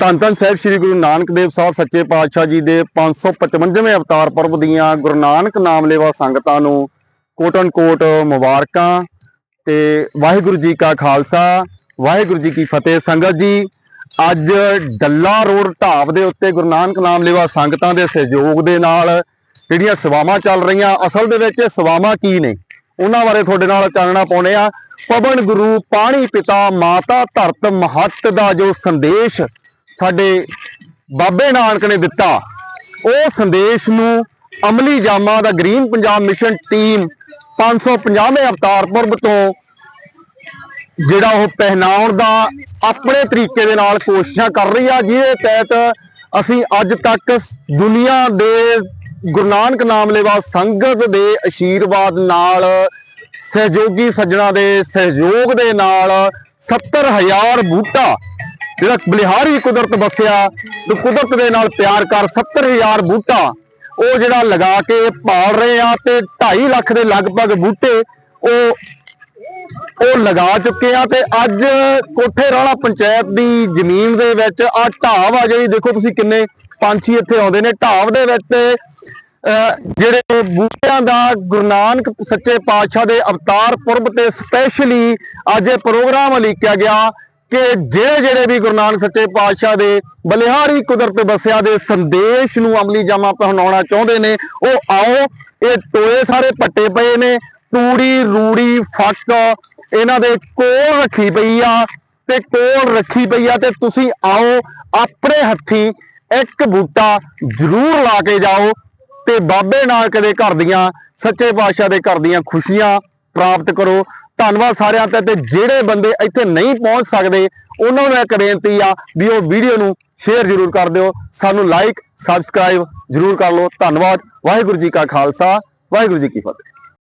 ਧੰਨ ਧੰਨ ਸਾਹਿਬ ਸ੍ਰੀ ਗੁਰੂ ਨਾਨਕ ਦੇਵ ਸਾਹਿਬ ਸੱਚੇ ਪਾਤਸ਼ਾਹ ਜੀ ਦੇ 555ਵੇਂ ਅਵਤਾਰ ਪੁਰਬ ਦੀਆਂ ਗੁਰੂ ਨਾਨਕ ਨਾਮ ਲੇਵਾ ਸੰਗਤਾਂ ਨੂੰ ਕੋਟਨ ਕੋਟ ਮੁਬਾਰਕਾਂ ਤੇ ਵਾਹਿਗੁਰੂ ਜੀ ਕਾ ਖਾਲਸਾ, ਵਾਹਿਗੁਰੂ ਜੀ ਕੀ ਫਤਿਹ। ਸੰਗਤ ਜੀ, ਅੱਜ ਡੱਲਾ ਰੋਡ ਢਾਬ ਦੇ ਉੱਤੇ ਗੁਰੂ ਨਾਨਕ ਨਾਮ ਲੈਵਾ ਸੰਗਤਾਂ ਦੇ ਸਹਿਯੋਗ ਦੇ ਨਾਲ ਜਿਹੜੀਆਂ ਸੇਵਾਵਾਂ ਚੱਲ ਰਹੀਆਂ, ਅਸਲ ਦੇ ਵਿੱਚ ਸੇਵਾਵਾਂ ਕੀ ਨੇ? ਉਹਨਾਂ ਬਾਰੇ ਤੁਹਾਡੇ ਨਾਲ ਚਾਨਣਾ ਪਾਉਣੇ ਆ ਪਵਨ ਗੁਰੂ, ਪਾਣੀ ਪਿਤਾ, ਮਾਤਾ ਧਰਤ ਮਹੱਤ ਦਾ ਜੋ ਸੰਦੇਸ਼ ਸਾਡੇ ਬਾਬੇ ਨਾਨਕ ਨੇ ਦਿੱਤਾ। ਉਹ ਸੰਦੇਸ਼ ਨੂੰ ਅਮਲੀ ਜਾਮਾ ਦਾ ਗ੍ਰੀਨ ਪੰਜਾਬ ਮਿਸ਼ਨ ਟੀਮ 550ਵੇਂ ਅਵਤਾਰ ਪੁਰਬ ਤੋਂ ਜਿਹੜਾ ਉਹ ਪਹਿਨਾਉਣ ਦਾ ਆਪਣੇ ਤਰੀਕੇ ਦੇ ਨਾਲ ਕੋਸ਼ਿਸ਼ਾਂ ਕਰ ਰਹੀ ਆ, ਜਿਹਦੇ ਤਹਿਤ ਅਸੀਂ ਅੱਜ ਤੱਕ ਦੁਨੀਆ ਦੇ ਗੁਰੂ ਨਾਨਕ ਨਾਮ ਲੈਵਾ ਸੰਗਤ ਦੇ ਅਸ਼ੀਰਵਾਦ ਨਾਲ, ਸਹਿਯੋਗੀ ਸੱਜਣਾ ਦੇ ਸਹਿਯੋਗ ਦੇ ਨਾਲ 70000 ਬੂਟਾ ਜਿਹੜਾ ਬਲਿਹਾਰੀ ਕੁਦਰਤ ਵਸਿਆ ਤੇ ਕੁਦਰਤ ਦੇ ਨਾਲ ਪਿਆਰ ਕਰ 70000 ਬੂਟਾ ਉਹ ਜਿਹੜਾ ਲਗਾ ਕੇ ਪਾਲ ਰਹੇ ਆ ਤੇ 2.5 ਲੱਖ ਦੇ ਲਗਭਗ ਬੂਟੇ ਉਹ ਉਹ ਲਗਾ ਚੁੱਕੇ ਆ ਤੇ ਅੱਜ ਕੋਠੇ ਰਾਣਾ ਪੰਚਾਇਤ ਦੀ ਜ਼ਮੀਨ ਦੇ ਵਿੱਚ ਆ ਢਾਬ ਆ ਜਿਹੜੀ ਦੇਖੋ ਤੁਸੀਂ ਕਿੰਨੇ ਪੰਛੀ ਇੱਥੇ ਆਉਂਦੇ ਨੇ। ਢਾਬ ਦੇ ਵਿੱਚ ਅਹ, ਜਿਹੜੇ ਬੂਟਿਆਂ ਦਾ ਗੁਰੂ ਨਾਨਕ ਸੱਚੇ ਪਾਤਸ਼ਾਹ ਦੇ ਅਵਤਾਰ ਪੁਰਬ ਤੇ ਸਪੈਸ਼ਲੀ ਅੱਜ ਇਹ ਪ੍ਰੋਗਰਾਮ ਲਿਖਿਆ ਗਿਆ ਕਿ ਜਿਹੜੇ ਜਿਹੜੇ ਵੀ ਗੁਰੂ ਨਾਨਕ ਸੱਚੇ ਪਾਤਸ਼ਾਹ ਦੇ ਬਲਿਹਾਰੀ ਕੁਦਰਤ ਬਸਿਆ ਦੇ ਸੰਦੇਸ਼ ਨੂੰ ਅਮਲੀ ਜਾਮਾ ਪਹਿਨਾਉਣਾ ਚਾਹੁੰਦੇ ਨੇ, ਉਹ ਆਓ, ਇਹ ਟੋਏ ਸਾਰੇ ਪੱਟੇ ਪਏ ਨੇ, ਤੂੜੀ, ਰੂੜੀ, ਫੱਕ, ਇਹਨਾਂ ਦੇ ਕੋਲ ਰੱਖੀ ਪਈ ਆ, ਤੇ ਕੋਲ ਰੱਖੀ ਪਈ ਆ, ਤੇ ਤੁਸੀਂ ਆਓ, ਆਪਣੇ ਹੱਥੀ ਇੱਕ ਬੂਟਾ ਜ਼ਰੂਰ ਲਾ ਕੇ ਜਾਓ, ਤੇ ਬਾਬੇ ਨਾਨਕ ਦੇ ਘਰ ਦੀਆਂ, ਸੱਚੇ ਪਾਤਸ਼ਾਹ ਦੇ ਘਰ ਦੀਆਂ ਖੁਸ਼ੀਆਂ ਪ੍ਰਾਪਤ ਕਰੋ ਧੰਨਵਾਦ ਸਾਰਿਆਂ 'ਤੇ ਤੇ ਜਿਹੜੇ ਬੰਦੇ ਇੱਥੇ ਨਹੀਂ ਪਹੁੰਚ ਸਕਦੇ, ਉਹਨਾਂ ਨੂੰ ਇੱਕ ਬੇਨਤੀ ਆ ਵੀ ਉਹ ਵੀਡੀਓ ਨੂੰ ਸ਼ੇਅਰ ਜ਼ਰੂਰ ਕਰ ਦਿਓ, ਸਾਨੂੰ ਲਾਈਕ ਸਬਸਕ੍ਰਾਈਬ ਜ਼ਰੂਰ ਕਰ ਲਓ, ਧੰਨਵਾਦ, ਵਾਹਿਗੁਰੂ ਜੀ ਕਾ ਖਾਲਸਾ, ਵਾਹਿਗੁਰੂ ਜੀ ਕੀ ਫਤਿਹ।